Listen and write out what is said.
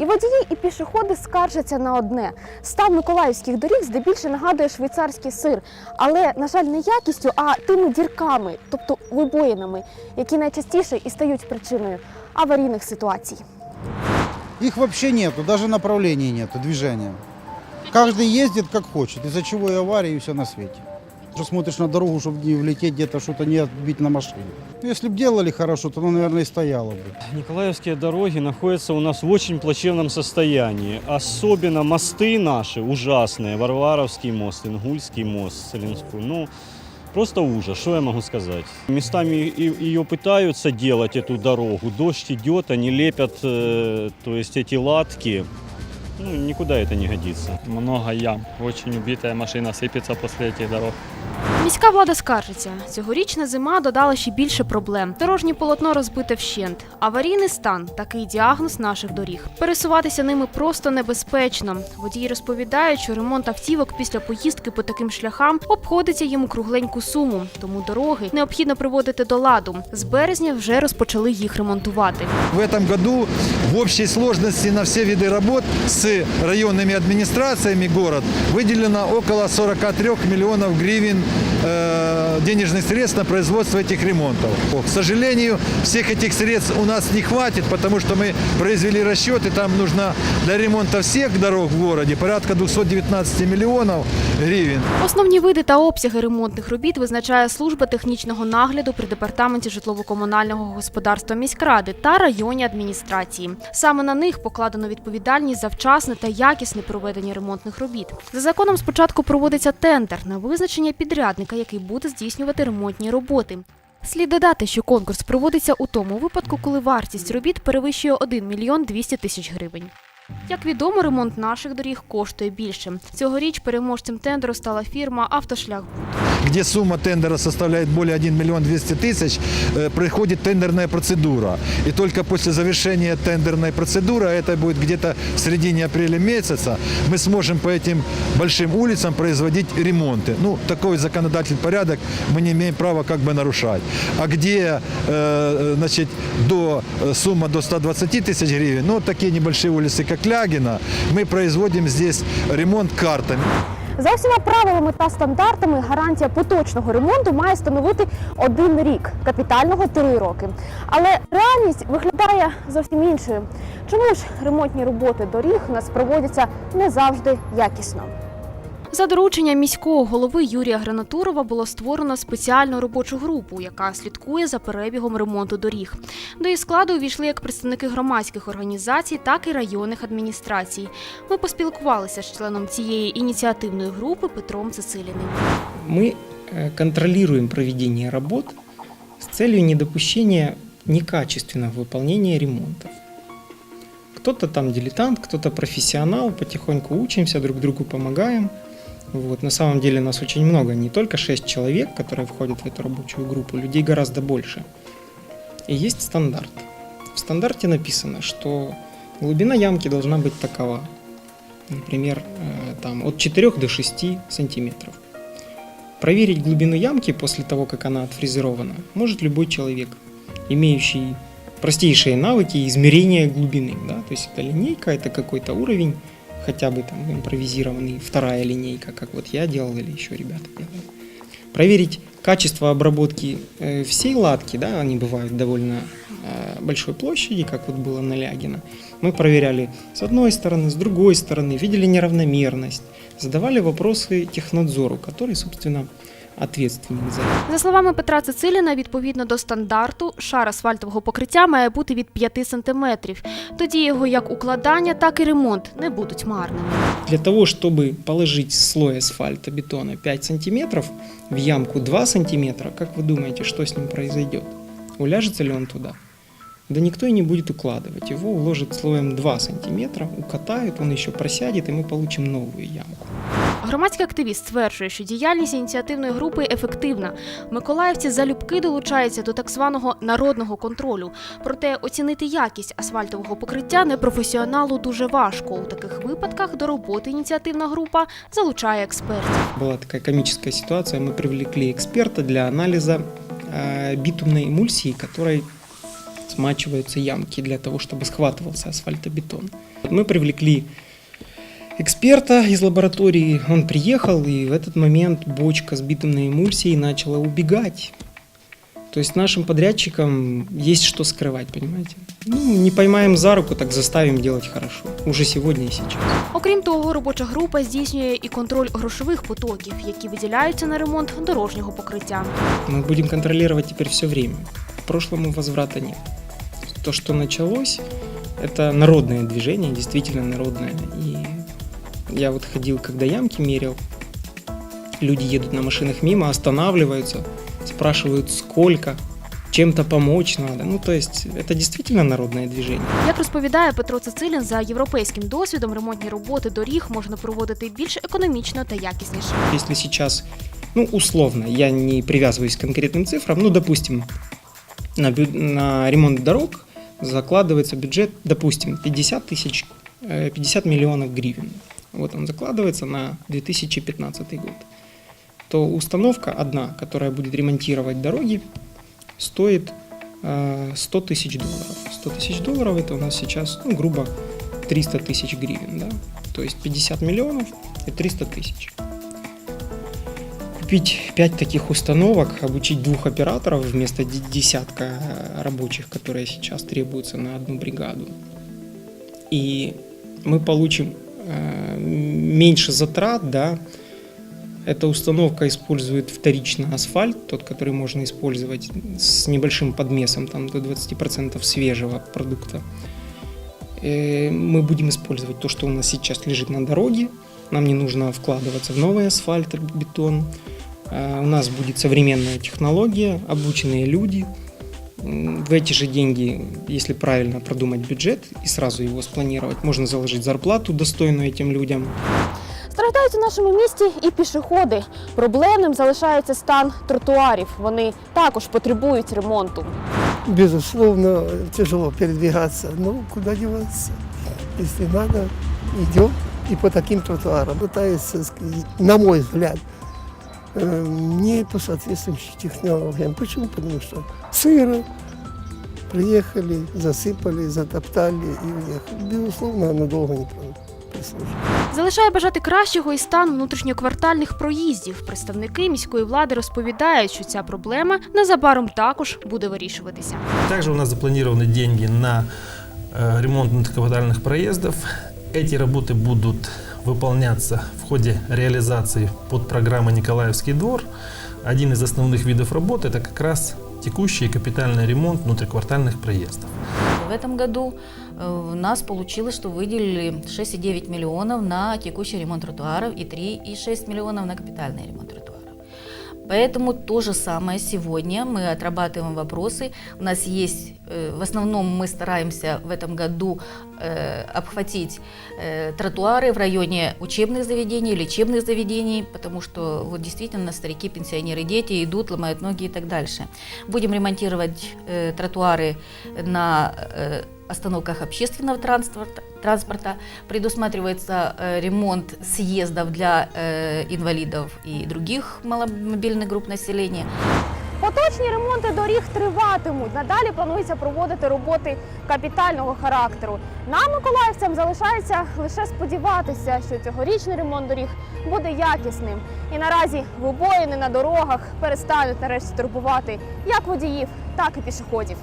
І водії, і пішоходи скаржаться на одне: стан миколаївських доріг здебільше нагадує швейцарський сир, але на жаль, не якістю, а тими дірками, тобто вибоїнами, які найчастіше і стають причиною аварійних ситуацій. Их вообще нету, даже направлений нету, движения. Каждый ездит как хочет, из-за чего и аварии, и все на свете. Что смотришь на дорогу, чтобы не влететь где-то, что-то не отбить на машине. Ну, Если бы делали хорошо, то, ну, наверное, и стояло бы. Николаевские дороги находятся у нас в очень плачевном состоянии. Особенно мосты наши ужасные. Варваровский мост, Ингульский мост, Целинскую. Ну, просто ужас, что я могу сказать. Местами ее пытаются делать, эту дорогу. Дождь идет, они лепят, э, то есть эти латки. Ну, никуда это не годится. Много ям. Очень убитая машина сыпется после этих дорог. Міська влада скаржиться. Цьогорічна зима додала ще більше проблем. Дорожнє полотно розбите вщент. Аварійний стан такий діагноз наших доріг. Пересуватися ними просто небезпечно. Водії розповідають, що ремонт автівок після поїздки по таким шляхам обходиться їм у кругленьку суму. Тому дороги необхідно приводити до ладу. З березня вже розпочали їх ремонтувати. В этом году в общей сложности на все виды работ с районными администрациями город выделено около 43 миллионов гривен э, денежных средств на производство этих ремонтов. К сожалению, всех этих средств у нас не хватит, потому что мы произвели расчеты, там нужно для ремонта всех дорог в городе порядка 219 миллионов гривен. Основні види та обсяги ремонтних робіт визначає служба технічного нагляду при департаменті житлово-комунального господарства міськради та районні адміністрації. Саме на них покладено відповідальність за вчасне та якісне проведення ремонтних робіт. За законом спочатку проводиться тендер на визначення підрядника, який буде здійснювати ремонтні роботи. Слід додати, що конкурс проводиться у тому випадку, коли вартість робіт перевищує 1 мільйон 200 тисяч гривень. Як відомо, ремонт наших доріг коштує більше. Цьогоріч переможцем тендеру стала фірма Автошлях где сумма тендера составляет более 1 миллион 200 тысяч, э, проходит тендерная процедура. И только после завершения тендерной процедуры, а это будет где-то в середине апреля месяца, мы сможем по этим большим улицам производить ремонты. Ну, такой законодательный порядок мы не имеем права как бы нарушать. А где э, значит, до, э, сумма до 120 тысяч гривен, ну, такие небольшие улицы, как Лягина, мы производим здесь ремонт картами. За всіма правилами та стандартами гарантія поточного ремонту має становити один рік, капітального три роки. Але реальність виглядає зовсім іншою. Чому ж ремонтні роботи доріг у нас проводяться не завжди якісно? За дорученням міського голови Юрія Гранатурова було створено спеціальну робочу групу, яка слідкує за перебігом ремонту доріг. До її складу увійшли як представники громадських організацій, так і районних адміністрацій. Ми поспілкувалися з членом цієї ініціативної групи Петром Цициліним. мы э, контролируем проведение работ с целью недопущения некачественного выполнения ремонтов. Кто-то там дилетант, кто-то профессионал, потихоньку учимся, друг другу помогаем. Вот. На самом деле нас очень много, не только 6 человек, которые входят в эту рабочую группу, людей гораздо больше. И есть стандарт. В стандарте написано, что глубина ямки должна быть такова. Например, э, там, от 4 до 6 сантиметров. Проверить глубину ямки после того, как она отфрезерована, может любой человек, имеющий простейшие навыки измерения глубины. Да? То есть это линейка, это какой-то уровень, хотя бы там импровизированный, вторая линейка, как вот я делал или еще ребята делали. Проверить качество обработки э, всей латки, да, они бывают довольно э, большой площади, как вот было на Лягина. Мы проверяли с одной стороны, с другой стороны, видели неравномерность, задавали вопросы технадзору, который, собственно, ответственен за это. За словами Петра Цициліна, відповідно до стандарту, шар асфальтового покриття має бути від 5 см. Тоді його як укладання, так і ремонт не будуть марними. Для того, чтобы положить слой асфальта бетона 5 сантиметров в ямку 2 сантиметра, как вы думаете, что с ним произойдет? Уляжется ли он туда? Да никто и не будет укладывать. Его уложат слоем 2 сантиметра, укатают, он еще просядет, и мы получим новую ямку. Громадський активіст стверджує, що діяльність ініціативної групи ефективна. Миколаївці залюбки долучаються до так званого народного контролю. Проте оцінити якість асфальтового покриття непрофесіоналу дуже важко. У таких випадках до роботи ініціативна група залучає експертів. Была такая комическая ситуация, мы привлекли эксперта для анализа э, битумной эмульсии, которой смачиваются ямки для того, чтобы схватывался асфальтобетон. Мы привлекли эксперта из лаборатории, он приехал, и в этот момент бочка с битумной эмульсией начала убегать. То есть нашим подрядчикам есть что скрывать, понимаете? Ну, не поймаем за руку, так заставим делать хорошо. Уже сегодня и сейчас. Окрім того, робоча група здійснює і контроль грошових потоків, які виділяються на ремонт дорожнього покриття. Мы будем контролировать теперь все время. К прошлому возврата нет. То, что началось, это народное движение, действительно народное. И я вот ходил, когда ямки мерил, люди едут на машинах мимо, останавливаются, спрашивают, сколько, чем-то помочь надо. Ну, то есть, это действительно народное движение. Як розповідає Петро Цицилін, за європейським досвідом ремонтні роботи доріг можна проводити більш економічно та якісніше. Если сейчас, ну, условно, я не привязываюсь к конкретным цифрам, ну, допустим, на, бю- на ремонт дорог закладывается бюджет, допустим, 50 тысяч, э, 50 миллионов гривен. Вот он закладывается на 2015 год. То установка одна, которая будет ремонтировать дороги, стоит э, 100 тысяч долларов. 100 тысяч долларов это у нас сейчас, ну, грубо, 300 тысяч гривен, да? То есть 50 миллионов и 300 тысяч купить 5 таких установок, обучить двух операторов вместо де- десятка э, рабочих, которые сейчас требуются на одну бригаду. И мы получим э, меньше затрат, да. Эта установка использует вторично асфальт, тот, который можно использовать с небольшим подмесом, там до 20% свежего продукта. Э, Мы будем использовать то, что у нас сейчас лежит на дороге. Нам не нужно вкладываться в новый асфальт, бетон. Э, У нас будет современная технология, обученные люди. М, В эти же деньги, если правильно продумать бюджет и сразу его спланировать, можно заложить зарплату достойную этим людям. Страждають у нашому місті і пішоходи. Проблемним залишається стан тротуарів. Вони також потребують ремонту. Безусловно, тяжело передвигаться. Ну, куда деваться? Если надо, идем и по таким тротуарам. Пытаются, ск- на мой взгляд, э, не по соответствующим технологиям. Почему? Потому что сыро, приехали, засыпали, затоптали и уехали. Безусловно, оно долго не прослужит. Залишає бажати кращого і стан внутрішньоквартальних проїздів. Представники міської влади розповідають, що ця проблема незабаром також буде вирішуватися. Также у нас запланированы деньги на э, ремонт внутриквартальных проездов. Эти работы будут выполняться в ходе реализации под программой «Николаевский двор». Один из основных видов работы – это как раз текущий и капитальный ремонт внутриквартальных проездов. В этом году э, у нас получилось, что выделили 6,9 миллионов на текущий ремонт тротуаров и 3,6 миллионов на капитальный ремонт тротуаров. Поэтому то же самое сегодня мы отрабатываем вопросы. У нас есть, э, в основном мы стараемся в этом году э, обхватить э, тротуары в районе учебных заведений, лечебных заведений, потому что вот действительно старики, пенсионеры, дети идут, ломают ноги и так дальше. Будем ремонтировать э, тротуары на э, остановках общественного транспорта. транспорта. Предусматривается э, ремонт съездов для э, инвалидов и других маломобильных групп населения. Поточні ремонти доріг триватимуть. Надалі планується проводити роботи капітального характеру. Нам, миколаївцям, залишається лише сподіватися, що цьогорічний ремонт доріг буде якісним. І наразі вибоїни на дорогах перестануть нарешті турбувати як водіїв, так і пішоходів.